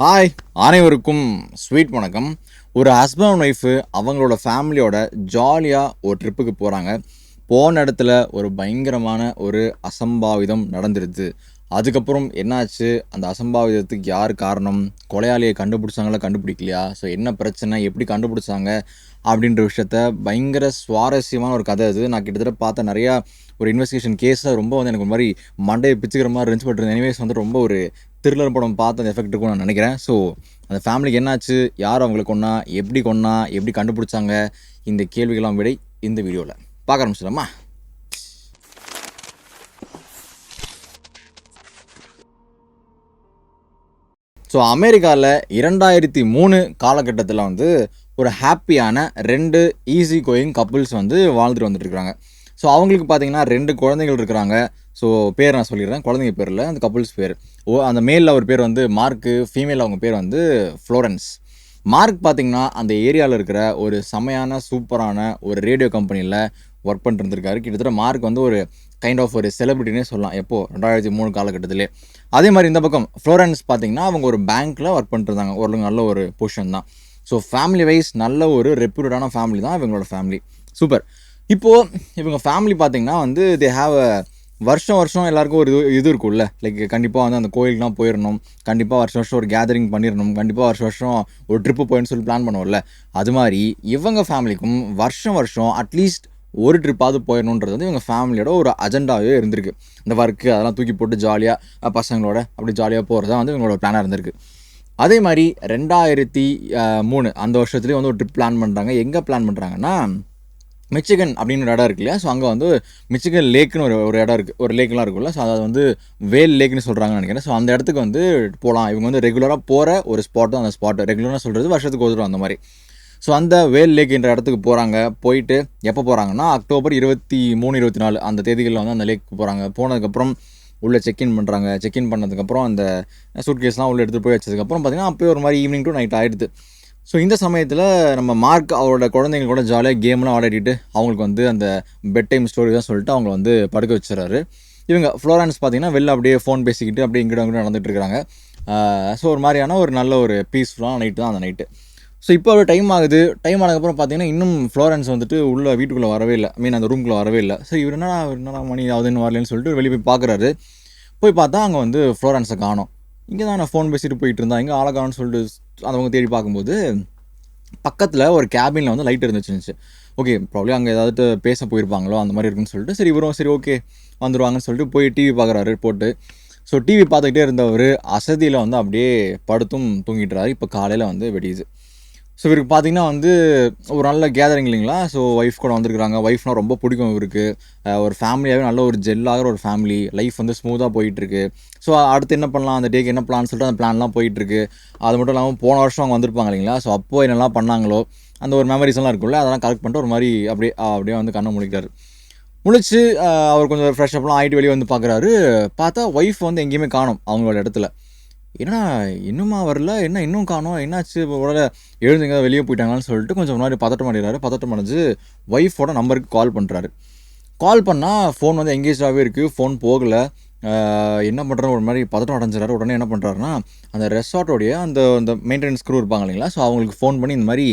Hi அனைவருக்கும் sweet வணக்கம். ஒரு ஹஸ்பண்ட் அண்ட் ஒய்ஃபு அவங்களோட ஃபேமிலியோட ஜாலியாக ஒரு ட்ரிப்புக்கு போகிறாங்க போன இடத்துல ஒரு பயங்கரமான ஒரு அசம்பாவிதம் நடந்துருது. அதுக்கப்புறம் என்னாச்சு? அந்த அசம்பாவிதத்துக்கு யார் காரணம்? கொலையாளியை கண்டுபிடிச்சாங்களா கண்டுபிடிக்கலையா? ஸோ என்ன பிரச்சனை? எப்படி கண்டுபிடிச்சாங்க? அப்படின்ற விஷயத்த பயங்கர சுவாரஸ்யமான ஒரு கதை அது. நான் கிட்டத்தட்ட பார்த்த நிறையா ஒரு இன்வெஸ்டிகேஷன் கேஸை ரொம்ப வந்து எனக்கு ஒரு மாதிரி மண்டையை பிச்சுக்கிற மாதிரி இருந்துச்சு. பட் எனிவேஸ் வந்து ரொம்ப ஒரு த்ரில்லர் படம் பார்த்த அந்த எஃபெக்ட் இருக்கும்னு நான் நினைக்கிறேன். ஸோ அந்த ஃபேமிலிக்கு என்னாச்சு? யார் அவங்களை கொன்னா? எப்படி கொன்னா? எப்படி கண்டுபிடிச்சாங்க? இந்த கேள்விகளாம் விடை இந்த வீடியோவில் பார்க்க ஆரம்பிச்சிடலாமா? ஸோ அமெரிக்காவில் இரண்டாயிரத்தி மூணு காலகட்டத்தில் வந்து ஒரு ஹாப்பியான ரெண்டு ஈஸி கோயிங் கப்புள்ஸ் வந்து வாழ்ந்துட்டு வந்துட்டுருக்காங்க ஸோ அவங்களுக்கு பார்த்தீங்கன்னா ரெண்டு குழந்தைகள் இருக்கிறாங்க. ஸோ பேர் நான் சொல்லிடுறேன். குழந்தைங்க பேரில் அந்த கப்புள்ஸ் பேர். ஓ அந்த மேலில் ஒரு பேர் வந்து மார்க்கு ஃபீமேல் அவங்க பேர் வந்து ஃப்ளோரன்ஸ் மார்க் பார்த்தீங்கன்னா அந்த ஏரியாவில் இருக்கிற ஒரு செமையான சூப்பரான ஒரு ரேடியோ கம்பெனியில் ஒர்க் பண்ணிருந்துருக்காரு கிட்டத்தட்ட மார்க் வந்து ஒரு கைண்ட் ஆஃப் ஒரு செலிபிரிட்டினே சொல்லலாம். எப்போது ரெண்டாயிரத்தி மூணு காலகட்டத்திலே. அதே மாதிரி இந்த பக்கம் ஃப்ளோரன்ஸ் பார்த்திங்கன்னா அவங்க ஒரு பேங்க்கில் ஒர்க் பண்ணிட்டுருந்தாங்க. ஒரு நல்ல ஒரு பொசிஷன் தான். ஸோ ஃபேமிலி வைஸ் நல்ல ஒரு ரெப்யூட்டடான ஃபேமிலி தான் இவங்களோட ஃபேமிலி சூப்பர் இப்போது இவங்க ஃபேமிலி பார்த்திங்கன்னா வந்து தே ஹாவ் அ வருஷம் வருஷம் எல்லாருக்கும் ஒரு இது இது இருக்கும்ல. லைக் கண்டிப்பாக வந்து அந்த கோயிலுக்குலாம் போயிடணும் கண்டிப்பாக வருஷம் வருஷம் ஒரு கேதரிங் பண்ணிடணும் கண்டிப்பாக வருஷம் வருஷம் ஒரு ட்ரிப்பு போயின்னு சொல்லி பிளான் பண்ணுவோம்ல. அது மாதிரி இவங்க ஃபேமிலிக்கும் வருஷம் வருஷம் அட்லீஸ்ட் ஒரு ட்ரிப்பாவது போயிடணுன்றது வந்து இவங்க ஃபேமிலியோட ஒரு அஜெண்டாவே இருந்திருக்கு. இந்த ஒர்க்கு அதெல்லாம் தூக்கி போட்டு ஜாலியாக பசங்களோட அப்படி ஜாலியாக போகிறது தான் வந்து இவங்களோட பிளானாக இருந்திருக்கு. அதே மாதிரி ரெண்டாயிரத்தி மூணு அந்த வருஷத்துலேயே வந்து ஒரு ட்ரிப் பிளான் பண்ணுறாங்க எங்கே பிளான் பண்ணுறாங்கன்னா மிச்சிகன் அப்படின்னு ஒரு இடம் இருக்கு இல்லையா? ஸோ அங்கே வந்து மிச்சிகன் லேக்குன்னு ஒரு ஒரு இடம் இருக்குது ஒரு லேக்லாம் இருக்குல்ல ஸோ அதை வந்து வேல் லேக்னு சொல்கிறாங்கன்னு நினைக்கிறேன். ஸோ அந்த இடத்துக்கு வந்து போகலாம் இவங்க வந்து ரெகுலராக போகிற ஒரு ஸ்பாட் தான் அந்த ஸ்பாட் ரெகுலராக சொல்கிறது வருஷத்துக்கு ஒரு அந்த மாதிரி. ஸோ அந்த வேல் லேக்குன்ற இடத்துக்கு போகிறாங்க போயிட்டு எப்போ போகிறாங்கன்னா அக்டோபர் இருபத்தி மூணு இருபத்தி நாலு அந்த தேதிகளில் வந்து அந்த லேக்கு போகிறாங்க போனதுக்கப்புறம் உள்ளே செக்இன் பண்ணுறாங்க செக்இன் பண்ணதுக்கப்புறம் அந்த சூட்கேஸ்லாம் உள்ளே எடுத்துகிட்டு போய் வச்சதுக்கப்புறம் பார்த்தீங்கன்னா அப்போயே ஒரு மாதிரி ஈவினிங் டு நைட் ஆகிடுது ஸோ இந்த சமயத்தில் நம்ம மார்க் அவரோட குழந்தைங்க கூட ஜாலியாக கேம்லாம் விளையாடிட்டு அவங்களுக்கு வந்து அந்த பெட் டைம் ஸ்டோரி தான் சொல்லிட்டு அவங்கள வந்து படுக்க வச்சுறாரு இவங்க ஃப்ளோரன்ஸ் பார்த்தீங்கன்னா வெளில அப்படியே ஃபோன் பேசிக்கிட்டு அப்படியே இங்கிட்ட அங்கிட்ட நடந்துட்டு இருக்காங்க. ஸோ ஒரு மாதிரியான ஒரு நல்ல ஒரு பீஸ்ஃபுல்லான நைட்டு தான் அந்த நைட்டு ஸோ இப்போ ஒரு டைம் ஆகுது. டைம் ஆனதுக்கப்புறம் பார்த்தீங்கன்னா இன்னும் ஃப்ளோரன்ஸ் வந்துட்டு உள்ளே வீட்டுக்குள்ளே வரவே இல்லை. மீன் அந்த ரூம்குள்ளே வரவே இல்லை. சரி இவர் என்னடா இவர் என்னடா மணி ஆகுதுன்னு வரலன்னு சொல்லிட்டு வெளியே போய் பார்க்குறாரு போய் பார்த்தா அங்கே வந்து ஃப்ளோரன்ஸை காணும். இங்கே தான் நான் ஃபோன் பேசிட்டு போயிட்டு இருந்தேன் இங்கே ஆலகான்னு சொல்லிட்டு அவங்க தேடி பார்க்கும்போது பக்கத்தில் ஒரு கேபினில் வந்து லைட் இருந்துச்சு ஓகே ப்ராப்ளம் அங்கே ஏதாவது பேச போயிருப்பாங்களோ அந்த மாதிரி இருக்குன்னு சொல்லிட்டு சரி இவரும் சரி ஓகே வந்துடுவாங்கன்னு சொல்லிட்டு போய் டிவி பார்க்குறாரு போட்டு. ஸோ டிவி பார்த்துக்கிட்டே இருந்தவர் அசதியில் வந்து அப்படியே படுத்தும் தூங்கிட்டுறாரு. இப்போ காலையில் வந்து வெடியுது. ஸோ இவருக்கு பார்த்தீங்கன்னா வந்து ஒரு நல்ல கேதரிங் இல்லைங்களா? ஸோ ஒய்ஃப் கூட வந்திருக்கிறாங்க. ஒய்ஃப்னா ரொம்ப பிடிக்கும் இவருக்கு. ஒரு ஃபேமிலியாகவே நல்ல ஒரு ஜெல்லாகிற ஒரு ஃபேமிலி லைஃப் வந்து ஸ்மூத்தாக போயிட்டுருக்கு. ஸோ அடுத்து என்ன பண்ணலாம்? அந்த டேக்கு என்ன பிளான் சொல்லிட்டு அந்த பிளான்லாம் போயிட்டுருக்கு. அது மட்டும் இல்லாமல் போன வருஷம் அவங்க வந்திருப்பாங்க இல்லைங்களா? ஸோ அப்போ என்னெல்லாம் பண்ணாங்களோ அந்த ஒரு மெமரிஸ்லாம் இருக்கும்ல அதெல்லாம் கலெக்ட் பண்ணிட்டு ஒரு மாதிரி அப்படியே அப்படியே வந்து கண்ணை முடிக்கிறார். முழிச்சு அவர் கொஞ்சம் ஃப்ரெஷ் அப்லாம் ஆகிட்டு வெளியே வந்து பார்க்குறாரு பார்த்தா ஒய்ஃப் வந்து எங்கேயுமே காணும் அவங்களோட இடத்துல. என்னடா இன்னுமா வரல? என்ன இன்னும் காணோம்? என்னாச்சு? இப்போ உடனே எழுந்துங்க வெளியே போயிட்டாங்களான்னு சொல்லிட்டு கொஞ்சம் முன்னாடி பதட்டம் அடைகிறாரு. பதட்டம் அடைஞ்சு ஒய்ஃபோட நம்பருக்கு கால் பண்ணுறாரு கால் பண்ணால் ஃபோன் வந்து எங்கேஜாகவே இருக்குது ஃபோன் போகலை. என்ன பண்ணுறாரு ஒரு மாதிரி பதட்டம் அடைஞ்சிறாரு உடனே என்ன பண்ணுறாருன்னா அந்த ரெசார்ட்டோடைய அந்த அந்த மெயின்டெனன்ஸ் crew இருப்பாங்க இல்லைங்களா? ஸோ அவங்களுக்கு ஃபோன் பண்ணி இந்த மாதிரி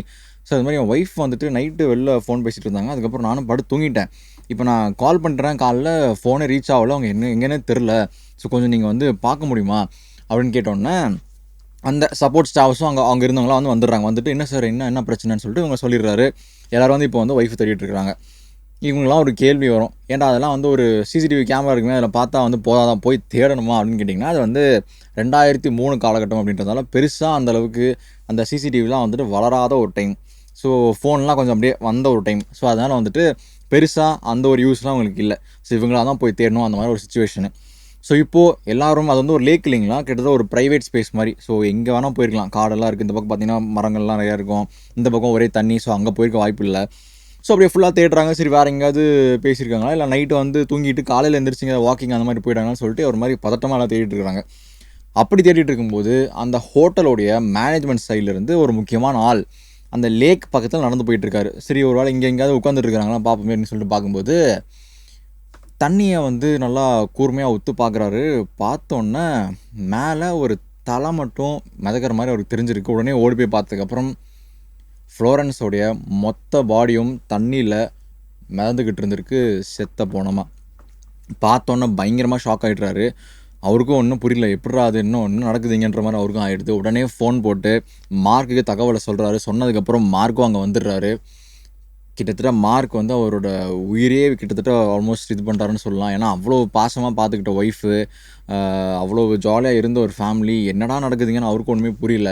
சார் இந்த மாதிரி என் ஒய்ஃப் வந்துட்டு நைட்டு வெளில ஃபோன் பேசிகிட்டு இருந்தாங்க. அதுக்கப்புறம் நானும் படுத்து தூங்கிட்டேன். இப்போ நான் கால் பண்ணுறேன் காலைல ஃபோனே ரீச் ஆகல. அவங்க என்ன எங்கேனே தெரில ஸோ கொஞ்சம் நீங்கள் வந்து பார்க்க முடியுமா? அப்படின்னு கேட்டோன்னே அந்த சப்போர்ட் ஸ்டாஃப்ஸும் அங்கே அவங்க இருந்தவங்களாம் வந்து வந்துடுறாங்க. வந்துட்டு என்ன சார் என்ன என்ன பிரச்சனைன்னு சொல்லிட்டு இவங்க சொல்லிடுறாரு. எல்லாரும் வந்து இப்போ வந்து ஒய்ஃப் தேடிட்டு இருக்கிறாங்க இவங்களாம் ஒரு கேள்வி வரும். ஏன்டா அதெல்லாம் வந்து ஒரு சிசிடிவி கேமரா இருக்குமே அதில் பார்த்தா வந்து போதாதான் போய் தேடணுமா அப்படின்னு கேட்டிங்கன்னா அது வந்து ரெண்டாயிரத்தி மூணு காலகட்டம் அப்படின்றதால பெருசாக அந்த அளவுக்கு அந்த சிசிடிவிலாம் வந்துட்டு வளராத ஒரு டைம் ஸோ ஃபோன்லாம் கொஞ்சம் அப்படியே வந்த ஒரு டைம் ஸோ அதனால் வந்துட்டு பெருசாக அந்த ஒரு யூஸ்லாம் அவங்களுக்கு இல்லை. ஸோ இவங்களாக தான் போய் தேடணும் அந்த மாதிரி ஒரு சுச்சுவேஷனு ஸோ இப்போது எல்லாரும் அது வந்து ஒரு லேக் இல்லைங்களா? கிட்டத்தட்ட ஒரு ப்ரைவேட் ஸ்பேஸ் மாதிரி. ஸோ எங்கே வேணால் போயிருக்கலாம். காடெல்லாம் இருக்குது இந்த பக்கம் பார்த்தீங்கன்னா மரங்கள்லாம் நிறையா இருக்கும். இந்த பக்கம் ஒரே தண்ணி. ஸோ அங்கே போயிருக்க வாய்ப்பு இல்லை. ஸோ அப்படியே ஃபுல்லாக தேடுறாங்க. சரி வேறு எங்கேயாவது பேசியிருக்காங்களா? இல்லை நைட்டு வந்து தூங்கிட்டு காலையில் எந்திரிச்சிங்க வாக்கிங் அந்த மாதிரி போயிட்டாங்கன்னு சொல்லிட்டு ஒரு மாதிரி பதட்டமாக எல்லாம் தேடிட்டு இருக்காங்க. அப்படி தேடிட்டு இருக்கும்போது அந்த ஹோட்டலோடைய மேனேஜ்மெண்ட் சைட்லேருந்து ஒரு முக்கியமான ஆள் அந்த லேக் பக்கத்தில் நடந்து போயிட்டு இருக்காரு. சரி ஒரு வேளை இங்கே எங்கேயாவது உட்காந்துட்டு இருக்காங்களா? அப்படின்னு சொல்லிட்டு பார்க்கும்போது தண்ணியை வந்து நல்லா கூர்மையாக உத்து பார்க்குறாரு பார்த்தோன்னே மேலே ஒரு தலை மட்டும் மிதக்கிற மாதிரி அவருக்கு தெரிஞ்சிருக்கு. உடனே ஓடி போய் பார்த்ததுக்கப்புறம் ஃப்ளோரன்ஸோடைய மொத்த பாடியும் தண்ணியில் மிதந்துக்கிட்டு இருந்திருக்கு செத்த போனோமா. பார்த்தோன்னே பயங்கரமாக ஷாக் ஆகிடுறாரு அவருக்கும் ஒன்றும் புரியல. எப்படா அது இன்னும் ஒன்றும் நடக்குதுங்கன்ற மாதிரி அவருக்கும் ஆகிடுது உடனே ஃபோன் போட்டு மார்க்குக்கு தகவலை சொல்கிறாரு சொன்னதுக்கப்புறம் மார்க்கும் அங்கே வந்துடுறாரு. கிட்டத்தட்ட மார்க் வந்து அவரோட உயிரே கிட்டத்தட்ட ஆல்மோஸ்ட் இது பண்ணுறாருன்னு சொல்லலாம். ஏன்னா அவ்வளோ பாசமாக பார்த்துக்கிட்ட ஒய்ஃபு அவ்வளோ ஜாலியாக இருந்த ஒரு ஃபேமிலி என்னடா நடக்குதுங்கன்னு அவருக்கு ஒன்றுமே புரியல.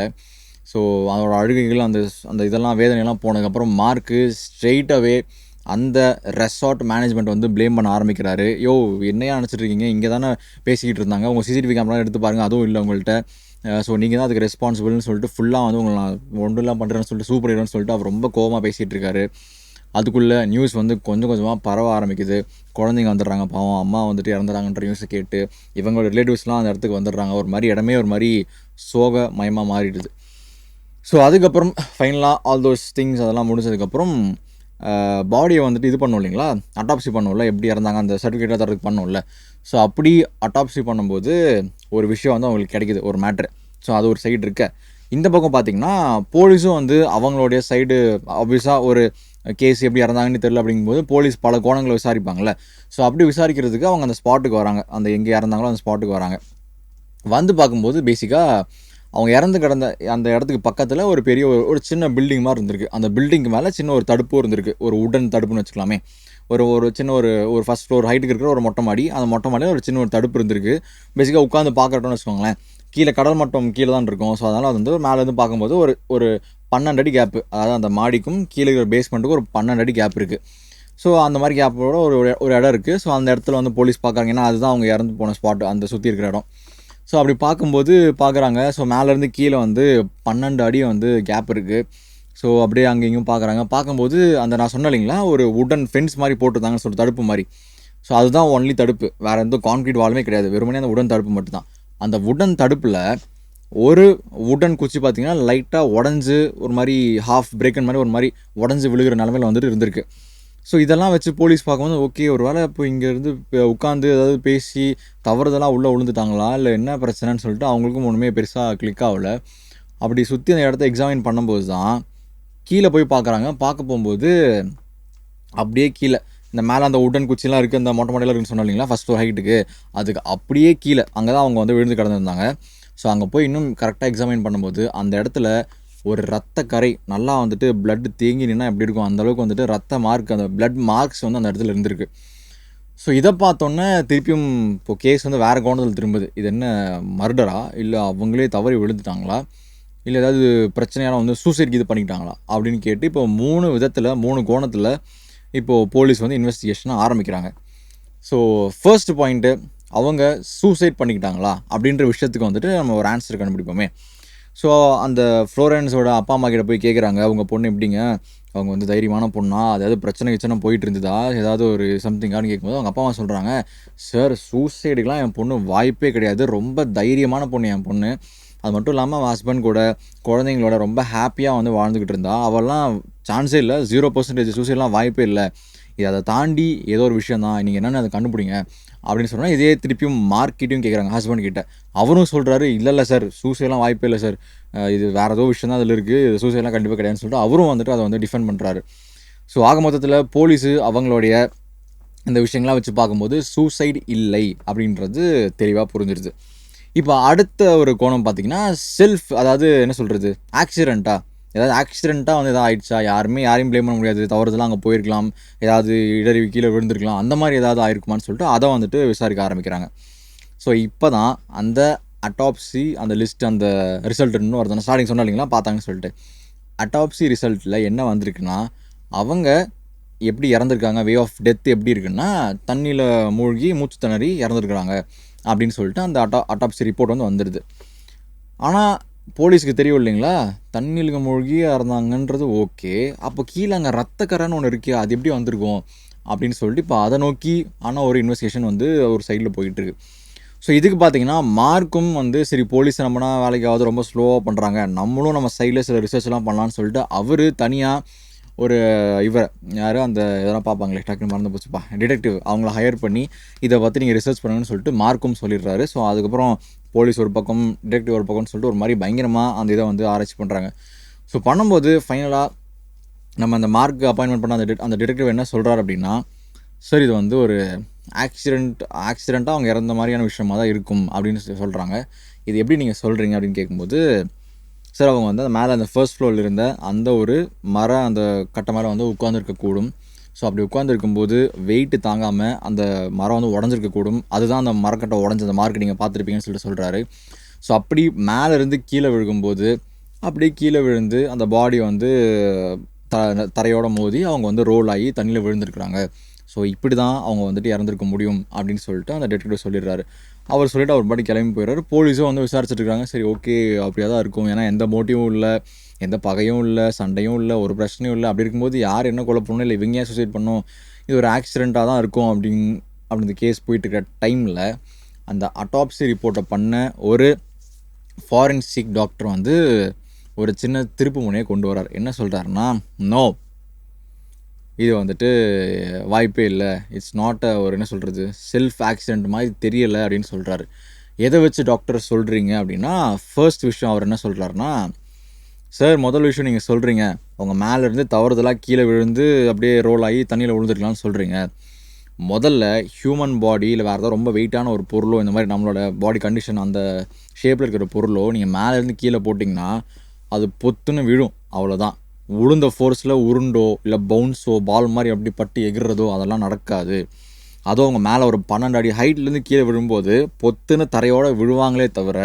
ஸோ அதோட அழுகைகள் அந்த அந்த இதெல்லாம் வேதனையெல்லாம் போனதுக்கப்புறம் மார்க்கு ஸ்ட்ரெயிட்டாகவே அந்த ரெசார்ட் மேனேஜ்மெண்ட் வந்து ப்ளேம் பண்ண ஆரம்பிக்கிறாரு. யோ என்னையா நினச்சிட்டு இருக்கீங்க இங்கே தானே பேசிக்கிட்டு இருந்தாங்க உங்கள் சிசிடிவி கேமரா எடுத்து பாருங்கள் அதுவும் இல்லை உங்கள்கிட்ட ஸோ நீங்கள் தான் அதுக்கு ரெஸ்பான்சிபிள்னு சொல்லிட்டு ஃபுல்லாக வந்து உங்களை நான் ஒன்றுலாம் பண்ணுறேன்னு சொல்லிட்டு சூப்பர் ஹீரோன்னு சொல்லிட்டு அவர் ரொம்ப கோவமாக பேசிகிட்டு இருக்காரு அதுக்குள்ளே நியூஸ் வந்து கொஞ்சம் கொஞ்சமாக பரவ ஆரம்பிக்குது. குழந்தைங்க வந்துடுறாங்க பாவம். அம்மா வந்துட்டு இறந்துறாங்கன்ற நியூஸை கேட்டு இவங்களோட ரிலேட்டிவ்ஸ்லாம் அந்த இடத்துக்கு வந்துடுறாங்க. ஒரு மாதிரி இடமே ஒரு மாதிரி சோக மயமாக மாறிடுது. ஸோ அதுக்கப்புறம் ஃபைனலாக ஆல் தோஸ் திங்ஸ் அதெல்லாம் முடிஞ்சதுக்கப்புறம் பாடியை வந்துட்டு இது பண்ணும் இல்லைங்களா? அட்டாப்சி பண்ணுவோம்ல எப்படி இறந்தாங்க அந்த சர்டிஃபிகேட்டாக தரதுக்கு பண்ணுவோம்ல ஸோ அப்படி அட்டாப்சி பண்ணும்போது ஒரு விஷயம் வந்து அவங்களுக்கு கிடைக்குது ஒரு மேட்ரு ஸோ அது ஒரு சைடு இருக்க. இந்த பக்கம் பார்த்திங்கன்னா போலீஸும் வந்து அவங்களுடைய சைடு ஆப்வியஸாக ஒரு கேஸ் எப்படி இறந்தாங்கன்னு தெரியல அப்படிங்கும்போது போலீஸ் பல கோணங்களை விசாரிப்பாங்கள்ல ஸோ அப்படி விசாரிக்கிறதுக்கு அவங்க அந்த ஸ்பாட்டுக்கு வராங்க. அந்த எங்கே இறந்தாங்களோ அந்த ஸ்பாட்டுக்கு வராங்க. வந்து பார்க்கும்போது பேசிக்காக அவங்க இறந்து கிடந்த அந்த இடத்துக்கு பக்கத்தில் ஒரு பெரிய ஒரு ஒரு சின்ன பில்டிங் மாதிரி இருந்திருக்கு. அந்த பில்டிங்க்கு மேலே சின்ன ஒரு தடுப்பும் இருந்திருக்கு. ஒரு உடன் தடுப்புன்னு வச்சுக்கலாமே. ஒரு ஒரு சின்ன ஒரு ஒரு ஃபஸ்ட் ஃப்ளோர் ஹைட்டுக்கு இருக்கிற ஒரு மொட்டை மாடி அந்த மொட்டை மாடியில் ஒரு சின்ன ஒரு தடுப்பு இருந்திருக்கு. பேசிக்காக உட்காந்து பார்க்குறோன்னு வச்சுக்கோங்களேன். கீழே கடல் மட்டம் கீழே தான் இருக்கும். ஸோ அதனால் அது வந்து மேலேருந்து பார்க்கும்போது ஒரு ஒரு பன்னெண்டு அடி கேப்பு அதாவது அந்த மாடிக்கும் கீழே இருக்கிற பேஸ்மெண்ட்டுக்கும் ஒரு பன்னெண்டு அடி கேப் இருக்குது ஸோ அந்த மாதிரி கேப்போட ஒரு ஒரு இடம் இருக்குது ஸோ அந்த இடத்துல வந்து போலீஸ் பார்க்குறாங்க. ஏன்னா அதுதான் அவங்க இறந்து போன ஸ்பாட் அந்த சுற்றி இருக்கிற இடம். ஸோ அப்படி பார்க்கும்போது பார்க்குறாங்க. ஸோ மேலேருந்து கீழே வந்து பன்னெண்டு அடி வந்து கேப் இருக்குது ஸோ அப்படியே அங்கே இங்கேயும் பார்க்குறாங்க. பார்க்கும்போது அந்த நான் சொன்ன இல்லைங்களா? ஒரு உடன் ஃபென்ஸ் மாதிரி போட்டிருந்தாங்கன்னு சொல்லிட்டு தடுப்பு மாதிரி. ஸோ அதுதான் ஒன்லி தடுப்பு. வேறு எந்த கான்க்ரீட் வாலுமே கிடையாது. வெறுமனே அந்த உடன் தடுப்பு மட்டும்தான். அந்த உடன் தடுப்பில் ஒரு உடன் குச்சி பார்த்தீங்கன்னா லைட்டாக உடஞ்சி ஒரு மாதிரி ஹாஃப் பிரேக்கன் மாதிரி ஒரு மாதிரி உடஞ்சி விழுகிற நிலமையில வந்துட்டு இருந்திருக்கு. ஸோ இதெல்லாம் வச்சு போலீஸ் பார்க்கும்போது ஓகே ஒரு வேளை இப்போ இங்கேருந்து உட்காந்து ஏதாவது பேசி தவறுதெல்லாம் உள்ளே விழுந்துட்டாங்களா? இல்லை என்ன பிரச்சனைன்னு சொல்லிட்டு அவங்களுக்கும் ஒன்றுமே பெருசாக கிளிக் ஆகல. அப்படி சுற்றி அந்த இடத்த எக்ஸாமின் பண்ணும்போது தான் கீழே போய் பார்க்குறாங்க பார்க்க போகும்போது அப்படியே கீழே இந்த மேலே அந்த உடன் குச்சிலாம் இருக்குது அந்த மொட்டை மொட்டையில் இருக்குன்னு சொன்னோம் இல்லைங்களா? ஃபஸ்ட் ஒரு ஹைட்டுக்கு அதுக்கு அப்படியே கீழே அங்கே தான் அவங்க வந்து விழுந்து கிடந்திருந்தாங்க. ஸோ அங்கே போய் இன்னும் கரெக்டாக எக்ஸாமின் பண்ணும்போது அந்த இடத்துல ஒரு ரத்த கரை நல்லா வந்துட்டு பிளட் தேங்கி நின்னா எப்படி இருக்கும்? அந்தளவுக்கு வந்துட்டு ரத்த மார்க் அந்த பிளட் மார்க்ஸ் வந்து அந்த இடத்துல இருந்திருக்கு. ஸோ இதை பார்த்தோன்னே திருப்பியும் இப்போ கேஸ் வந்து வேறு கோணத்தில் திரும்புது. இது என்ன மர்டரா இல்லை அவங்களே தவறி விழுந்துட்டாங்களா? இல்லை ஏதாவது பிரச்சனையால வந்து சூசைட் இது பண்ணிக்கிட்டாங்களா அப்படின்னு கேட்டு இப்போ மூணு விதத்தில் மூணு கோணத்தில் இப்போது போலீஸ் வந்து இன்வெஸ்டிகேஷனை ஆரம்பிக்கிறாங்க. ஸோ ஃபர்ஸ்ட் பாயிண்ட்டு அவங்க சூசைட் பண்ணிக்கிட்டாங்களா அப்படின்ற விஷயத்துக்கு வந்துட்டு நம்ம ஒரு ஆன்சர் கண்டுபிடிப்போமே. ஸோ அந்த ஃப்ளோரன்ஸோட அப்பா அம்மா கிட்ட போய் கேட்குறாங்க அவங்க பொண்ணு எப்படிங்க? அவங்க வந்து தைரியமான பொண்ணா? அதாவது பிரச்சனை கிச்சனை போயிட்டு இருந்ததா? ஏதாவது ஒரு சம்திங்கான்னு கேட்கும்போது அவங்க அப்பா அம்மா சொல்கிறாங்க சார் சூசைடுக்கெலாம் என் பொண்ணு வாய்ப்பே கிடையாது. ரொம்ப தைரியமான பொண்ணு என் பொண்ணு. அது மட்டும் இல்லாமல் அவன் ஹஸ்பண்ட் கூட குழந்தைங்களோட ரொம்ப ஹாப்பியாக வந்து வாழ்ந்துக்கிட்டு இருந்தா. அவெல்லாம் சான்ஸே இல்லை. ஜீரோ பர்சன்டேஜ் சூசைட்லாம் வாய்ப்பே இல்லை. இது அதை தாண்டி ஏதோ ஒரு விஷயம் தான் நீங்கள் என்னென்னு அதை கண்டுபிடிங்க? அப்படின்னு சொன்னால் இதே திருப்பியும் மார்க்கிட்டையும் கேட்குறாங்க ஹஸ்பண்ட் கிட்ட. அவரும் சொல்கிறாரு இல்லை இல்லை சார் சூசைட்லாம் வாய்ப்பே இல்லை சார் இது வேறு ஏதோ விஷயம் தான் அதில் இருக்குது சூசைட்லாம் கண்டிப்பாக கிடையாதுன்னு சொல்லிட்டு அவரும் வந்துட்டு அதை வந்து டிஃபெண்ட் பண்ணுறாரு ஸோ ஆக மொத்தத்தில் போலீஸு அவங்களுடைய இந்த விஷயங்கள்லாம் வச்சு பார்க்கும்போது சூசைட் இல்லை அப்படின்றது தெளிவாக புரிஞ்சிருது. இப்போ அடுத்த ஒரு கோணம் பார்த்தீங்கன்னா செல்ஃப் அதாவது என்ன சொல்கிறது ஆக்சிடெண்ட்டாக ஏதாவது ஆக்சிடெண்ட்டாக வந்து எதாவது ஆயிடுச்சா? யாருமே யாரையும் ப்ளேம் பண்ண முடியாது. தவறுதெல்லாம் அங்கே போயிருக்கலாம். ஏதாவது இடறி கீழே விழுந்திருக்கலாம். அந்த மாதிரி ஏதாவது ஆயிருக்குமான்னு சொல்லிட்டு அதை வந்துட்டு விசாரிக்க ஆரம்பிக்கிறாங்க. ஸோ இப்போ தான் அந்த அட்டாப்சி அந்த லிஸ்ட் அந்த ரிசல்ட் இன்னும் ஒருத்தன ஸ்டார்டிங் சொன்னா இல்லைங்களா? பார்த்தாங்கன்னு சொல்லிட்டு. அட்டாப்சி ரிசல்ட்டில் என்ன வந்திருக்குன்னா அவங்க எப்படி இறந்துருக்காங்க? வே ஆஃப் டெத் எப்படி இருக்குன்னா தண்ணியில் மூழ்கி மூச்சு திணறி இறந்துருக்குறாங்க. அப்படின்னு சொல்லிட்டு அந்த அட்டா அட்டாப்சி ரிப்போர்ட் வந்து வந்துடுது ஆனால் போலீஸுக்கு தெரியும் இல்லைங்களா? தண்ணியில் மூழ்கி இறந்தாங்கன்றது ஓகே. அப்போ கீழே அங்கே ரத்தக்கரைன்னு ஒன்று இருக்கே அது எப்படி வந்திருக்கும்? அப்படின்னு சொல்லிட்டு இப்போ அதை நோக்கி ஆனால் ஒரு இன்வெஸ்டிகேஷன் வந்து ஒரு சைடில் போயிட்டுருக்கு. ஸோ இதுக்கு பார்த்தீங்கன்னா மார்க்கும் வந்து சரி போலீஸ் நம்மனா வேலைக்காவது ரொம்ப ஸ்லோவாக பண்ணுறாங்க நம்மளும் நம்ம சைடில் சில ரிசர்ச்லாம் பண்ணலான்னு சொல்லிட்டு அவர் தனியாக ஒரு இவர் யார் அந்த இதெல்லாம் பார்ப்பாங்களே டக்குன்னு மறந்து போச்சுப்பா டிடெக்டிவ் அவங்கள ஹையர் பண்ணி இதை பற்றி நீங்கள் ரிசர்ச் பண்ணுங்கன்னு சொல்லிட்டு மார்க்கும் சொல்லிடுறாரு. ஸோ அதுக்கப்புறம் போலீஸ் ஒரு பக்கம் டிடெக்டிவ் ஒரு பக்கம்னு சொல்லிட்டு ஒரு மாதிரி பயங்கரமாக அந்த இதை வந்து ஆராய்ச்சி பண்ணுறாங்க ஸோ பண்ணும்போது ஃபைனலாக நம்ம அந்த மார்க் அப்பாயின்மெண்ட் பண்ண அந்த டி- அந்த டிடெக்டிவ் என்ன சொல்கிறார் அப்படின்னா சார் இது வந்து ஒரு ஆக்சிடெண்ட் ஆக்சிடெண்ட்டாக அவங்க இறந்த மாதிரியான விஷயமாக தான் இருக்கும் அப்படின்னு சொல்லி சொல்கிறாங்க இது எப்படி நீங்கள் சொல்கிறீங்க அப்படின்னு கேட்கும்போது சார் அவங்க வந்து அந்த மேலே அந்த ஃபர்ஸ்ட் ஃப்ளோரில் இருந்த அந்த ஒரு மரம் அந்த கட்டை மேலே வந்து உட்காந்துருக்கக்கூடும் ஸோ அப்படி உட்காந்துருக்கும்போது வெயிட்டு தாங்காமல் அந்த மரம் வந்து உடஞ்சிருக்கக்கூடும். அதுதான் அந்த மரக்கட்டை உடஞ்ச அந்த மார்க் நீங்கள் பார்த்துருப்பீங்கன்னு சொல்லிட்டு சொல்கிறாரு ஸோ அப்படி மேலேருந்து கீழே விழுகும்போது அப்படியே கீழே விழுந்து அந்த பாடி வந்து த தரையோட மோதி அவங்க வந்து ரோல் ஆகி தண்ணியில் விழுந்திருக்கிறாங்க. ஸோ இப்படி தான் அவங்க வந்துட்டு இறந்துருக்க முடியும் அப்படின்னு சொல்லிட்டு அந்த டெட்டக்டிவ் சொல்லிடுறாரு. அவர் சொல்லிவிட்டு அவர் பாட்டி கிளம்பி போயிடுறாரு. போலீஸும் வந்து விசாரிச்சுட்டு இருக்காங்க. சரி ஓகே அப்படியே தான் இருக்கும். ஏன்னா எந்த மோட்டிவும் இல்லை. எந்த பகையும் இல்லை சண்டையும் இல்லை ஒரு பிரச்சனையும் இல்லை. அப்படி இருக்கும்போது யார் என்ன கொலை பண்ணணும்? இல்லை இவங்க ஏன் சூசைட் பண்ணும் இது ஒரு ஆக்சிடெண்ட்டாக தான் இருக்கும் அப்படின்னு அப்படி இந்த கேஸ் போயிட்டு இருக்கிற டைமில் அந்த அட்டாப்சி ரிப்போர்ட்டை பண்ண ஒரு ஃபாரன்சிக் டாக்டர் வந்து ஒரு சின்ன திருப்பு முனையை கொண்டு வரார். என்ன சொல்கிறாருன்னா நோ இது வந்துட்டு வாய்ப்பே இல்லை. இட்ஸ் நாட் ஒரு என்ன சொல்கிறது செல்ஃப் ஆக்சிடெண்ட் மாதிரி தெரியலை அப்படின்னு சொல்கிறாரு எதை வச்சு டாக்டர் சொல்கிறீங்க அப்படின்னா ஃபர்ஸ்ட் விஷயம் அவர் என்ன சொல்கிறாருன்னா சார் முதல் விஷயம் நீங்கள் சொல்கிறீங்க அவங்க மேலேருந்து தவறுதலாக கீழே விழுந்து அப்படியே ரோல் ஆகி தண்ணியில் விழுந்துருக்கலாம்னு சொல்கிறீங்க முதல்ல ஹியூமன் பாடி இல்லை வேறு ஏதாவது ரொம்ப வெயிட்டான ஒரு பொருளோ இந்த மாதிரி நம்மளோட பாடி கண்டிஷன் அந்த ஷேப்பில் இருக்கிற பொருளோ நீங்கள் மேலேருந்து கீழே போட்டிங்கன்னா அது பொத்துன்னு விழும். அவ்வளோதான் உளுந்த ஃபோர்ஸில் உருண்டோ இல்லை பவுன்ஸோ பால் மாதிரி அப்படி பட்டு எகிறதோ அதெல்லாம் நடக்காது. அதுவும் அவங்க மேலே ஒரு பன்னெண்டு அடி ஹைட்லேருந்து கீழே விழும்போது பொத்துன்னு தரையோட விழுவாங்களே தவிர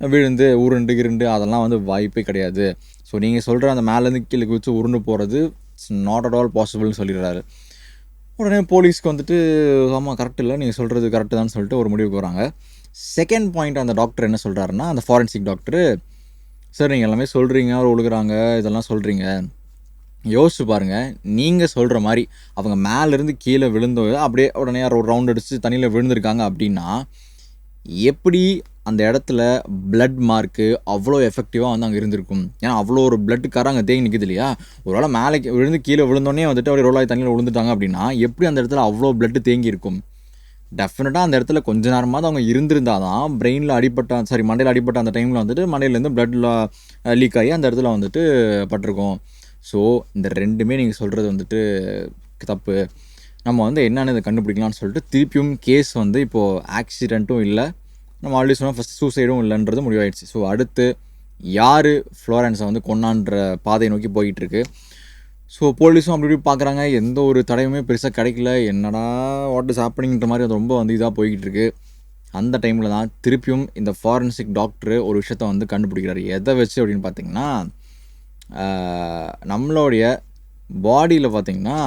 விழுந்து உருண்டு கிருண்டு அதெல்லாம் வந்து வாய்ப்பே கிடையாது. ஸோ நீங்கள் சொல்கிற அந்த மேலேருந்து கீழே குதித்து உருண்டு போகிறது இட்ஸ் நாட் அட் ஆல் பாசிபிள்னு சொல்லிடுறாரு. உடனே போலீஸ்க்கு வந்துட்டு ஆமாம் கரெக்ட் இல்லை நீங்கள் சொல்கிறது கரெக்டு தான் சொல்லிட்டு ஒரு முடிவுக்கு வராங்க. செகண்ட் பாயிண்ட் அந்த டாக்டர் என்ன சொல்கிறாருன்னா அந்த ஃபாரன்சிக் டாக்டர் சார் நீங்கள் எல்லாமே சொல்கிறீங்க அவர் ஒழுகுறாங்க இதெல்லாம் சொல்கிறீங்க யோசிச்சு பாருங்கள் நீங்கள் சொல்கிற மாதிரி அவங்க மேலேருந்து கீழே விழுந்து அப்படியே உடனே யாரோ ஒரு ரவுண்ட் அடித்து தண்ணியில் விழுந்திருக்காங்க அப்படின்னா எப்படி அந்த இடத்துல பிளட் மார்க்கு அவ்வளோ எஃபெக்டிவாக வந்து அங்கே இருந்திருக்கும். ஏன்னா அவ்வளோ ஒரு பிளட் கார அங்கே தேங்கி நிற்குது இல்லையா? ஒரு வேளை மேலே விழுந்து கீழே விழுந்தோடனே வந்துட்டு அப்படியே ரோலாகி தண்ணியில் விழுந்துட்டாங்க அப்படின்னா எப்படி அந்த இடத்துல அவ்வளோ பிளட் தேங்கி இருக்கும்? டெஃபினட்டாக அந்த இடத்துல கொஞ்ச நேரமாவது அவங்க இருந்திருந்தால் தான் பிரெயினில் அடிப்பட்ட சாரி மண்டையில் அடிப்பட்ட அந்த டைமில் வந்துட்டு மண்டையிலேருந்து பிளட்டில் லீக் ஆகி அந்த இடத்துல வந்துட்டு பட்டிருக்கும். ஸோ இந்த ரெண்டுமே நீங்கள் சொல்கிறது வந்துட்டு தப்பு. நம்ம வந்து என்னென்னு இதை கண்டுபிடிக்கலாம்னு சொல்லிட்டு திருப்பியும் கேஸ் வந்து இப்போது ஆக்சிடெண்ட்டும் இல்லை. நம்ம ஆல்ரெடி சொன்னால் ஃபஸ்ட் சூசைடும் இல்லைன்றது முடிவாயிடுச்சு. ஸோ அடுத்து யார் ஃப்ளோரன்ஸை வந்து கொண்டான்ற பாதையை நோக்கி போயிட்டுருக்கு. ஸோ போலீஸும் அப்படி இப்படி பார்க்குறாங்க. எந்த ஒரு தடையுமே பெருசாக கிடைக்கல. என்னடா வாட் இஸ் ஹேப்பனிங்கிற மாதிரி அது ரொம்ப வந்து இதாக போய்கிட்டுருக்கு. அந்த டைமில் தான் திருப்பியும் இந்த ஃபாரன்சிக் டாக்டரு ஒரு விஷயத்த வந்து கண்டுபிடிக்கிறாரு. எதை வச்சு அப்படின்னு பார்த்தீங்கன்னா நம்மளுடைய பாடியில் பார்த்திங்கன்னா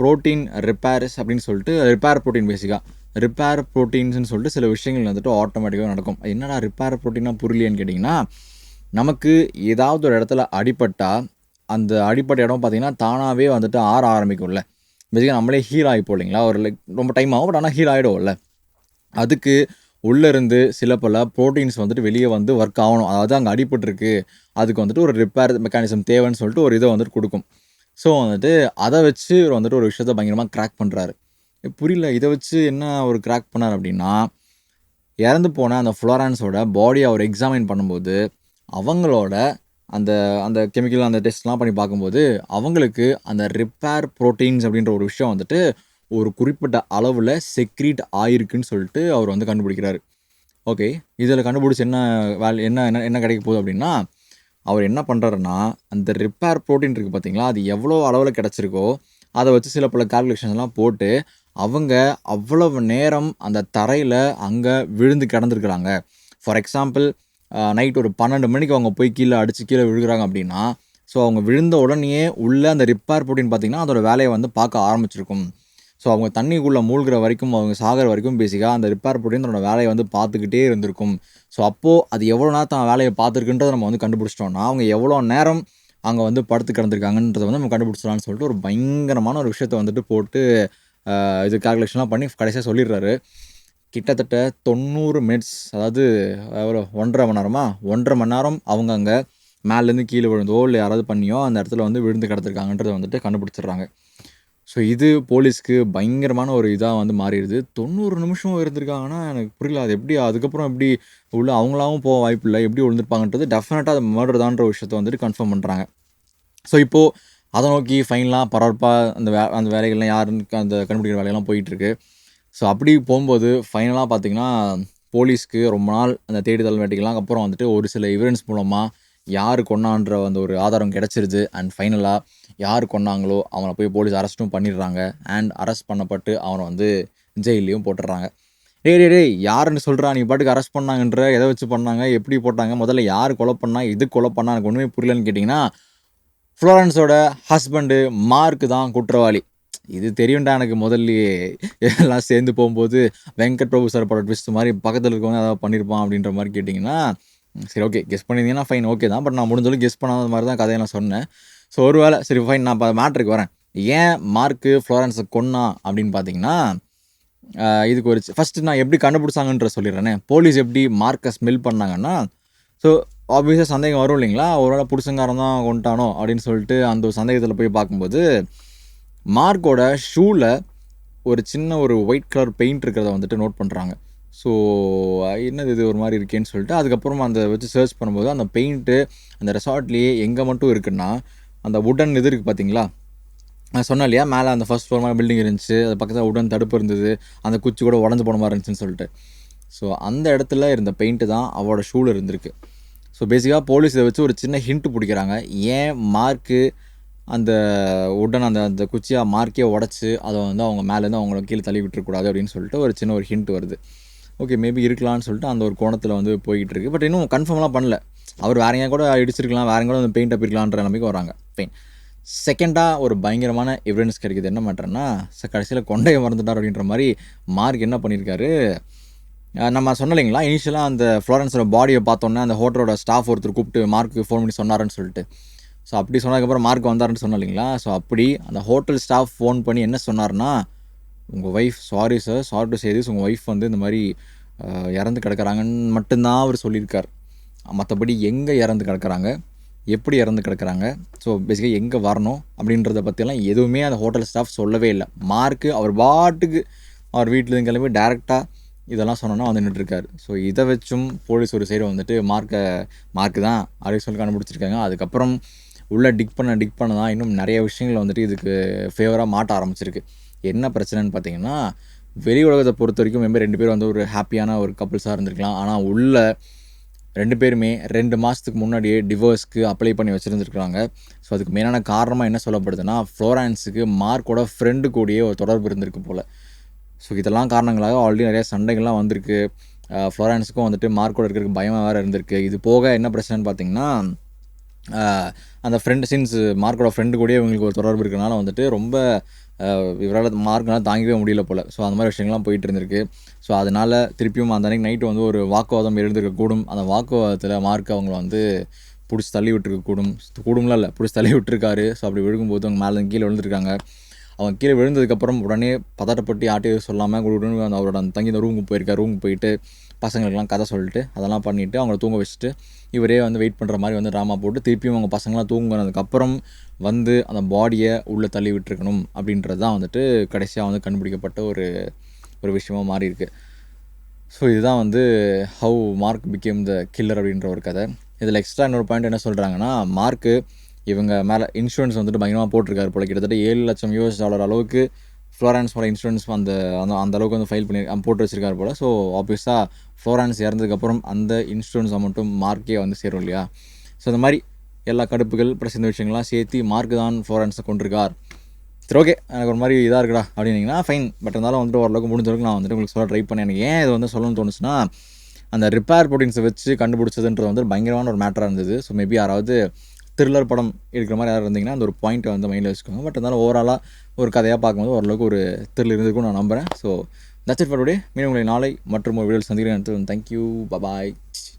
ப்ரோட்டீன் ரிப்பேர்ஸ் அப்படின்னு சொல்லிட்டு ரிப்பேர் ப்ரோட்டீன் பேசிக்காக ரிப்பேர் ப்ரோட்டீன்ஸ்னு சொல்லிட்டு சில விஷயங்கள் வந்துட்டு ஆட்டோமேட்டிக்காக நடக்கும். என்னடா ரிப்பேர் ப்ரோட்டீனாக புரியலையேன்னு கேட்டிங்கன்னா நமக்கு ஏதாவது ஒரு இடத்துல அடிப்பட்டால் அந்த அடிப்பட்ட இடம் பார்த்தீங்கன்னா தானாகவே வந்துட்டு ஆற ஆரம்பிக்கும்ல. பேசிக்காக நம்மளே ஹீல் ஆகிப்போம் இல்லைங்களா? ஒரு லைக் ரொம்ப டைம் ஆகும் பட் ஆனால் ஹீல் ஆகிடும்ல அதுக்கு உள்ளே இருந்து சில பல ப்ரோட்டீன்ஸ் வந்துட்டு வெளியே வந்து ஒர்க் ஆகணும். அதாவது அங்கே அடிபட்டுருக்கு அதுக்கு வந்துட்டு ஒரு ரிப்பேர் மெக்கானிசம் தேவைன்னு சொல்லிட்டு ஒரு இதை வந்துட்டு கொடுக்கும். ஸோ வந்துட்டு அதை வச்சு இவர் வந்துட்டு ஒரு விஷயத்த பயங்கரமாக க்ராக் பண்ணுறாரு புரியல. இதை வச்சு என்ன அவர் கிராக் பண்ணார் அப்படின்னா இறந்து போன அந்த ஃப்ளோரான்ஸோட பாடியை அவர் எக்ஸாமின் பண்ணும்போது அவங்களோட அந்த அந்த கெமிக்கல் அந்த டெஸ்ட்லாம் பண்ணி பார்க்கும்போது அவங்களுக்கு அந்த ரிப்பேர் ப்ரோட்டீன்ஸ் அப்படின்ற ஒரு விஷயம் வந்துட்டு ஒரு குறிப்பிட்ட அளவில் செக்ரீட் ஆயிருக்குன்னு சொல்லிட்டு அவர் வந்து கண்டுபிடிக்கிறாரு. ஓகே இதில் கண்டுபிடிச்சி என்ன வேல் என்ன என்ன என்ன கிடைக்க போகுது அப்படின்னா அவர் என்ன பண்ணுறாருன்னா அந்த ரிப்பேர் ப்ரோட்டீன் இருக்குது பார்த்தீங்களா அது எவ்வளோ அளவில் கிடச்சிருக்கோ அதை வச்சு சில பல கால்குலேஷன்ஸ்லாம் போட்டு அவங்க அவ்வளவு நேரம் அந்த தரையில் அங்கே விழுந்து கிடந்துருக்குறாங்க. ஃபார் எக்ஸாம்பிள் நைட் ஒரு பன்னெண்டு மணிக்கு அவங்க போய் கீழே அடித்து கீழே விழுகிறாங்க அப்படின்னா ஸோ அவங்க விழுந்த உடனேயே உள்ளே அந்த ரிப்பேர் போட்டின்னு பார்த்திங்கன்னா அதோட வேலையை வந்து பார்க்க ஆரம்பிச்சிருக்கும். ஸோ அவங்க தண்ணிக்குள்ளே மூழ்கிற வரைக்கும் அவங்க சாகிற வரைக்கும் பேசிக்காக அந்த ரிப்பேர் போட்டின் தன்னோட வேலையை வந்து பார்த்துக்கிட்டே இருந்திருக்கும். ஸோ அப்போது அது எவ்வளோ நேரம் தான் வேலையை பார்த்துருக்குன்றதை நம்ம வந்து கண்டுபிடிச்சிட்டோம்னா அவங்க எவ்வளோ நேரம் அங்கே வந்து படுத்து கிடந்திருக்காங்கன்றதை வந்து நம்ம கண்டுபிடிச்சிடலாம்னு சொல்லிட்டு ஒரு பயங்கரமான ஒரு விஷயத்தை வந்துட்டு போட்டு இது கால்குலேஷன்லாம் பண்ணி கடைசியாக சொல்லிடுறாரு. கிட்டத்தட்ட தொண்ணூறு மினிட்ஸ் அதாவது எவ்வளோ ஒன்றரை மணி நேரமா? ஒன்றரை மணி நேரம் அவங்க அங்கே மேலேருந்து கீழே விழுந்தோ இல்லை யாராவது பண்ணியோ அந்த இடத்துல வந்து விழுந்து கிடந்திருக்காங்கன்றத வந்துட்டு கண்டுபிடிச்சிடுறாங்க. ஸோ இது போலீஸ்க்கு பயங்கரமான ஒரு இதாக வந்து மாறிடுது. தொண்ணூறு நிமிஷம் இருந்திருக்காங்கன்னா எனக்கு புரியல. அது எப்படி அதுக்கப்புறம் எப்படி உள்ள அவங்களாவும் போக வாய்ப்பு இல்லை. எப்படி விழுந்திருப்பாங்கன்றது டெஃபினட்டாக அது மர்டர் தான்ற விஷயத்த வந்துட்டு கன்ஃபார்ம் பண்ணுறாங்க ஸோ இப்போது அதை நோக்கி ஃபைன்லாம் பரபரப்பாக அந்த வே அந்த வேலைகள்லாம் யாருன்னு அந்த கண்டுபிடிக்கிற வேலையெல்லாம் போயிட்டுருக்கு. ஸோ அப்படி போகும்போது ஃபைனலாக பார்த்திங்கன்னா போலீஸ்க்கு ரொம்ப நாள் அந்த தேடுதல் வேட்டைக்கெல்லாம் அப்புறம் வந்துட்டு ஒரு சில எவிடன்ஸ் மூலமாக யார் கொண்டான்ற அந்த ஒரு ஆதாரம் கிடச்சிருது. அண்ட் ஃபைனலாக யார் கொன்னாங்களோ அவனை போய் போலீஸ் அரெஸ்ட்டும் பண்ணிடுறாங்க. அண்ட் அரெஸ்ட் பண்ணப்பட்டு அவனை வந்து ஜெயிலையும் போட்டுடுறாங்க. டே டே டே யாருன்னு சொல்கிறா நீ பாட்டுக்கு அரெஸ்ட் பண்ணாங்கன்ற எதை வச்சு பண்ணாங்க எப்படி போட்டாங்க? முதல்ல யார் கொலை பண்ணா எது கொலை பண்ணா? எனக்கு ஒன்றுமே புரியலன்னு கேட்டிங்கன்னா ஃப்ளோரன்ஸோட ஹஸ்பண்டு மார்க் தான் குற்றவாளி. இது தெரியும்டா எனக்கு முதல்லயே. எல்லாம் சேர்ந்து போகும்போது வெங்கட் பிரபு சார் பட ட்விஸ்ட் மாதிரி பக்கத்தில் இருக்கவங்க ஏதாவது பண்ணியிருப்பான் அப்படின்ற மாதிரி கேட்டிங்கன்னா சரி ஓகே கெஸ் பண்ணியிருந்தீங்கன்னா ஃபைன் ஓகே தான். பட் நான் முடிஞ்சளவுக்கு கெஸ் பண்ணாத மாதிரி தான் கதையை நான் சொன்னேன். ஸோ ஒரு வேளை சரி ஃபைன் நான் இப்போ மேட்ருக்கு வரேன். ஏன் மார்க்கு ஃப்ளோரன்ஸை கொன்னா அப்படின்னு பார்த்தீங்கன்னா இதுக்கு ஒரு ஃபஸ்ட்டு நான் எப்படி கண்டுபிடிச்சாங்கன்ற சொல்லிடுறேனே. போலீஸ் எப்படி மார்க்கை ஸ்மெல் பண்ணாங்கன்னா ஸோ ஆப்வியஸாக சந்தேகம் வரும் இல்லைங்களா? ஒருவேளை புருஷங்காரன் தான் கொண்டானோ அப்படின்னு சொல்லிட்டு அந்த ஒரு சந்தேகத்தில் போய் பார்க்கும்போது மார்க்கோட ஷூவில் ஒரு சின்ன ஒரு ஒயிட் கலர் பெயிண்ட் இருக்கிறத வந்துட்டு நோட் பண்ணுறாங்க ஸோ என்னது இது ஒரு மாதிரி இருக்கேன்னு சொல்லிட்டு அதுக்கப்புறமா அந்த வச்சு சர்ச் பண்ணும்போது அந்த பெயிண்ட்டு அந்த ரெசார்ட்லேயே எங்கே மட்டும் இருக்குன்னா அந்த உடன் இது இருக்குது பார்த்தீங்களா நான் சொன்னேன் இல்லையா மேலே அந்த ஃபர்ஸ்ட் ஃப்ளோர் மாதிரி பில்டிங் இருந்துச்சு அது பக்கத்தில் உடன் தடுப்பு இருந்தது அந்த குச்சி கூட உடஞ்சு போன மாதிரி இருந்துச்சுன்னு சொல்லிட்டு. ஸோ அந்த இடத்துல இருந்த பெயிண்ட்டு தான் அவளோட ஷூவில் இருந்திருக்கு. ஸோ பேசிக்காக போலீஸ் இதை வச்சு ஒரு சின்ன ஹிண்ட்டு பிடிக்கிறாங்க. ஏன் மார்க்கு அந்த உடன் அந்த அந்த குச்சியாக மார்க்கே உடச்சி அதை வந்து அவங்க மேலேருந்து அவங்கள கீழே தள்ளி விட்டுருக்கூடாது அப்படின்னு சொல்லிட்டு ஒரு சின்ன ஒரு ஹிண்ட் வருது. ஓகே மேபி இருக்கலாம்னு சொல்லிட்டு அந்த ஒரு கோணத்தில் வந்து போய்கிட்டு இருக்கு. பட் இன்னும் கன்ஃபார்ம்லாம் பண்ணல. அவர் வேற எங்கேயா கூட இடிச்சிருக்கலாம் வேற கூட வந்து பெயிண்ட் அப்பிருக்கலான்ற நம்பிக்கை வராங்க. பெயிண்ட் செகண்டாக ஒரு பயங்கரமான எவிடன்ஸ் கிடைக்குது. என்ன மேட்டர்னா கடைசியில் கொண்டையை மறந்துட்டார் அப்படின்ற மாதிரி மார்க் என்ன பண்ணியிருக்காரு? நம்ம சொன்னலைங்களா? இனிஷியலாக அந்த ஃப்ளோரன்ஸோட பாடியை பார்த்தோன்னே அந்த ஹோட்டலோட ஸ்டாஃப் ஒருத்தர் கூப்பிட்டு மார்க்கு ஃபோன் பண்ணி சொன்னாருன்னு சொல்லிட்டு. ஸோ அப்படி சொன்னதுக்கப்புறம் மார்க் வந்தாருன்னு சொன்னலைங்களா? இல்லைங்களா ஸோ அப்படி அந்த ஹோட்டல் ஸ்டாஃப் ஃபோன் பண்ணி என்ன சொன்னார்னா உங்கள் wife sorry sir sorry to சேதிஸ் உங்கள் ஒய்ஃப் வந்து இந்த மாதிரி இறந்து கிடக்கிறாங்கன்னு மட்டும்தான் அவர் சொல்லியிருக்கார். மற்றபடி எங்கே இறந்து கிடக்கிறாங்க? எப்படி இறந்து கிடக்குறாங்க? ஸோ பேசிக்காக எங்கே வரணும்? அப்படின்றத பற்றிலாம் எதுவுமே அந்த ஹோட்டல் ஸ்டாஃப் சொல்லவே இல்லை. மார்க்கு அவர் பாட்டுக்கு அவர் வீட்டிலேருந்து கிளம்பி டேரெக்டாக இதெல்லாம் சொன்னோன்னா வந்து நின்றுருக்காரு ஸோ இதை வச்சும் போலீஸ் ஒரு சைடு வந்துட்டு மார்க்கை மார்க்கு தான் அப்படின்னு சொல்லி கண்டுபிடிச்சிருக்காங்க அதுக்கப்புறம் உள்ளே டிக் பண்ண டிக் பண்ண தான் இன்னும் நிறைய விஷயங்கள் வந்துட்டு இதுக்கு ஃபேவராக மாட்ட ஆரம்பிச்சிருக்கு. என்ன பிரச்சனைன்னு பார்த்தீங்கன்னா வெளி உலகத்தை பொறுத்த வரைக்கும் மேபி ரெண்டு பேரும் வந்து ஒரு ஹாப்பியான ஒரு கப்புள்ஸாக இருந்திருக்கலாம். ஆனால் உள்ள ரெண்டு பேருமே ரெண்டு மாதத்துக்கு முன்னாடியே டிவோர்ஸ்க்கு அப்ளை பண்ணி வச்சுருந்துருக்காங்க ஸோ அதுக்கு மெயினான காரணமாக என்ன சொல்லப்படுதுன்னா ஃப்ளோரான்ஸுக்கு மார்க்கோட ஃப்ரெண்டு கூடயே ஒரு தொடர்பு இருந்திருக்கு போல். ஸோ இதெல்லாம் காரணங்களாக ஆல்ரெடி நிறைய சண்டைகள்லாம் வந்திருக்கு. ஃப்ளோரன்ஸுக்கும் ஃப்ளோரான்ஸுக்கும் வந்துட்டு மார்க்கோட இருக்கிறதுக்கு பயமாக வேறு இருந்திருக்கு. இது போக என்ன பிரச்சனைன்னு பார்த்தீங்கன்னா அந்த ஃப்ரெண்டு சின்ஸ் மார்க்கோட ஃப்ரெண்டு கூடயே இவங்களுக்கு ஒரு தொடர்பு இருக்கிறனால வந்துட்டு ரொம்ப இவரால் மார்க்னால் தாங்கவே முடியல போல். ஸோ அந்த மாதிரி விஷயங்கள்லாம் போயிட்டு இருந்திருக்கு. ஸோ அதனால் திருப்பியும் அந்த அன்றைக்கி நைட்டு வந்து ஒரு வாக்குவாதம் எழுந்திருக்க கூடும் அந்த வாக்குவாதத்தில் மார்க் அவங்கள வந்து பிடிச்சி தள்ளி விட்டுருக்க கூடும் கூடும்லாம் இல்லை பிடிச்சி தள்ளி விட்டுருக்காரு. ஸோ அப்படி விழுகும்போது அவங்க மேலே கீழே விழுந்துருக்காங்க. அவன் கீழே விழுந்ததுக்கப்புறம் உடனே பதட்டப்பட்டு யார்ட்டையும் சொல்லாமல் உடனே அந்த அவரோட அந்த தங்கி ரூமுக்கு போயிருக்காரு. ரூமுக்கு போயிட்டு பசங்களுக்கெல்லாம் கதை சொல்லிட்டு அதெல்லாம் பண்ணிவிட்டு அவங்கள தூங்க வச்சுட்டு இவரே வந்து வெயிட் பண்ணுற மாதிரி வந்து ட்ராமா போட்டு திருப்பியும் அவங்க பசங்களாம் தூங்குனதுக்கப்புறம் வந்து அந்த பாடியை உள்ளே தள்ளி விட்டுருக்கணும் அப்படின்றது தான் வந்துட்டு கடைசியாக வந்து கண்டுபிடிக்கப்பட்ட ஒரு ஒரு விஷயமாக மாறி இருக்குது ஸோ இதுதான் வந்து how Mark became the killer அப்படின்ற ஒரு கதை. இதில் எக்ஸ்ட்ரா இன்னொரு பாயிண்ட் என்ன சொல்கிறாங்கன்னா மார்க்கு இவங்க மேலே இன்சூரன்ஸ் வந்துட்டு பயங்கரமாக போட்டிருக்காரு போல. கிட்டத்தட்ட ஏழு லட்சம் யூஎஸ் டாலர் அளவுக்கு ஃப்ளோரான்ஸோட இன்சூரன்ஸ் அந்த அந்த அந்த அளவுக்கு வந்து ஃபைல் பண்ணி போட்டு வச்சிருக்காரு போல். ஸோ ஆப்வியஸாக ஃப்ளோரன்ஸ் இறந்ததுக்கப்புறம் அந்த இன்சூரன்ஸ் அமௌண்ட்டும் மார்க்கே வந்து சேரும் இல்லையா? ஸோ இந்த மாதிரி எல்லா கடுப்புகள் ப்ளஸ் இந்த விஷயங்கள்லாம் சேர்த்து மார்க் தான் ஃப்ளோரன்ஸை கொண்டிருக்கார். சரி ஓகே எனக்கு ஒரு மாதிரி இதாக இருக்குடா அப்படின்னீங்கன்னா ஃபைன் பட் இருந்தாலும் வந்துட்டு ஓரளவுக்கு முடிஞ்சளவுக்கு நான் வந்துட்டு உங்களுக்கு சொல்ல ட்ரை பண்ணேன். எனக்கு ஏன் இது வந்து சொல்லணும்னு தோணுச்சுன்னா அந்த ரிப்பேர் ப்ரோட்டீன்ஸை வச்சு கண்டுபிடிச்சதுன்றது வந்து பயங்கரமான ஒரு மேட்டராக இருந்தது. ஸோ மேபி யாராவது த்ரில்லர் படம் எடுக்கிற மாதிரி யார் இருந்தீங்கன்னா அந்த ஒரு பாயிண்ட்டை வந்து மைண்டில் வச்சுக்கோங்க. பட் இருந்தாலும் ஓவராலாக ஒரு கதையாக பார்க்கும்போது ஓரளவுக்கு ஒரு த்ரில் இருந்திருக்கும் நான் நம்புகிறேன் so that's it for today உங்களை நாளை மற்றும் ஒரு வீடியோ சந்திக்கிறேன். Thank you bye bye